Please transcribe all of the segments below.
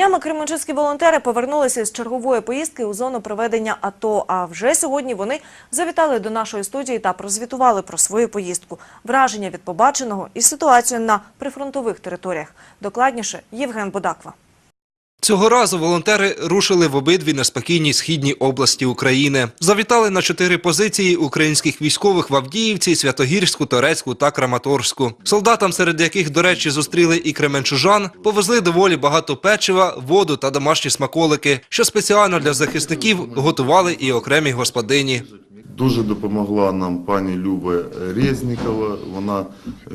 Днями кременчуцькі волонтери повернулися з чергової поїздки у зону проведення АТО. А вже сьогодні вони завітали до нашої студії та прозвітували про свою поїздку, враження від побаченого і ситуацію на прифронтових територіях. Докладніше Євген Бодаква. Цього разу волонтери рушили в обидві неспокійні східні області України. Завітали на чотири позиції українських військових в Авдіївці, Святогірську, Торецьку та Краматорську. Солдатам, серед яких, до речі, зустріли і кременчужан, повезли доволі багато печива, воду та домашні смаколики, що спеціально для захисників готували і окремі господині. Дуже допомогла нам пані Люба Резнікова. Вона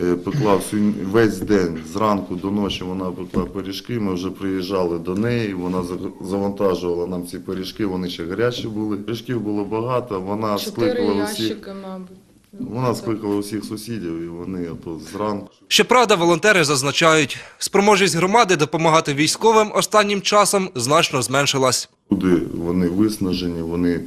е, пекла всю весь день зранку до ночі. Вона пекла пиріжки. Ми вже приїжджали до неї. Вона за- завантажувала нам ці пиріжки. Вони ще гарячі були. Пиріжків було багато. Вона скликала усіх. мабуть. Вона скликала усіх сусідів, і вони ото зранку. Щоправда, волонтери зазначають, спроможність громади допомагати військовим останнім часом значно зменшилась. Люди вони виснажені, вони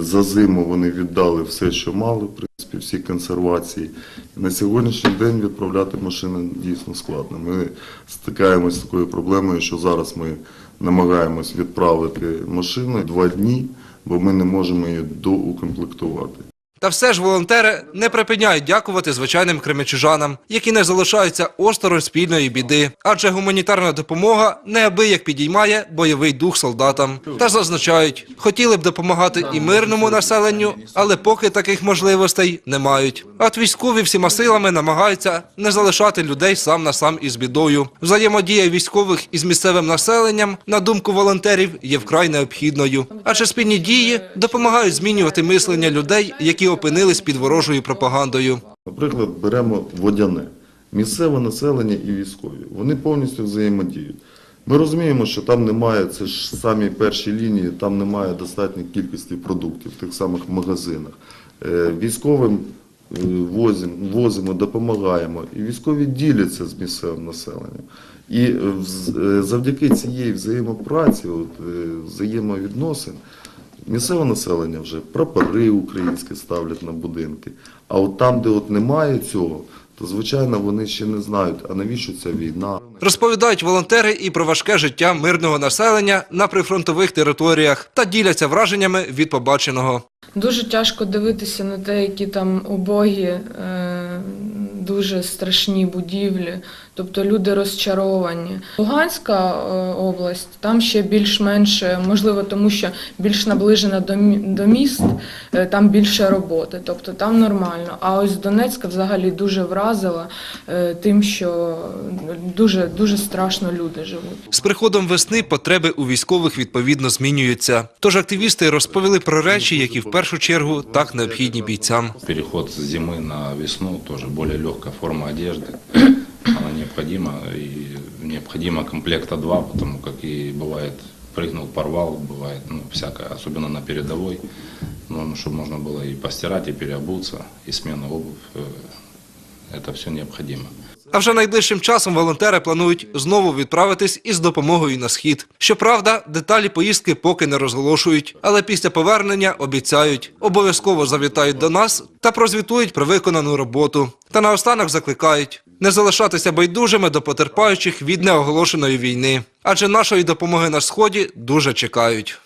за зиму вони віддали все, що мали, в принципі, всі консервації. На сьогоднішній день відправляти машини дійсно складно. Ми стикаємося з такою проблемою, що зараз ми намагаємось відправити машину два дні, бо ми не можемо її доукомплектувати. Та все ж волонтери не припиняють дякувати звичайним кременчужанам, які не залишаються осторонь спільної біди, адже гуманітарна допомога неабияк підіймає бойовий дух солдатам. Та зазначають, хотіли б допомагати і мирному населенню, але поки таких можливостей не мають. А от військові всіма силами намагаються не залишати людей сам на сам із бідою. Взаємодія військових із місцевим населенням, на думку волонтерів, є вкрай необхідною. Адже спільні дії допомагають змінювати мислення людей, які опинились під ворожою пропагандою. Наприклад, беремо водяне. Місцеве населення і військові. Вони повністю взаємодіють. Ми розуміємо, що там немає, це ж самі перші лінії, там немає достатньої кількості продуктів в тих самих магазинах. Е, Військовим е, возимо, возимо, допомагаємо. І військові діляться з місцевим населенням. І е, завдяки цієї взаємопраці, от, взаємовідносин, Місцеве населення вже прапори українські ставлять на будинки. А от там, де от немає цього, то звичайно вони ще не знають, а навіщо ця війна. Розповідають волонтери і про важке життя мирного населення на прифронтових територіях та діляться враженнями від побаченого. Дуже тяжко дивитися на те, які там убогі, е, дуже страшні будівлі. Тобто люди розчаровані. Луганська е, область там ще більш-менш, е, можливо, тому що більш наближена до, до міст, е, там більше роботи. Тобто там нормально. А ось Донецька взагалі дуже вразила е, тим, що дуже, дуже страшно люди живуть. З приходом весни потреби у військових відповідно змінюються. Тож активісти розповіли про речі, які в першу чергу так необхідні бійцям. Переход с зимы на весну тоже более легкая форма одежды. Она необходима и необходимо комплекта два, потому как и бывает прыгнул, порвал, бывает ну, всякое, особенно на передовой. Ну, чтобы можно было и постирать, и переобуться, и смена обувь. э, Это все необходимо. А вже найближчим часом волонтери планують знову відправитись із допомогою на схід. Щоправда, деталі поїздки поки не розголошують, але після повернення обіцяють, обов'язково завітають до нас та прозвітують про виконану роботу. Та наостанок закликають не залишатися байдужими до потерпаючих від неоголошеної війни, адже нашої допомоги на сході дуже чекають.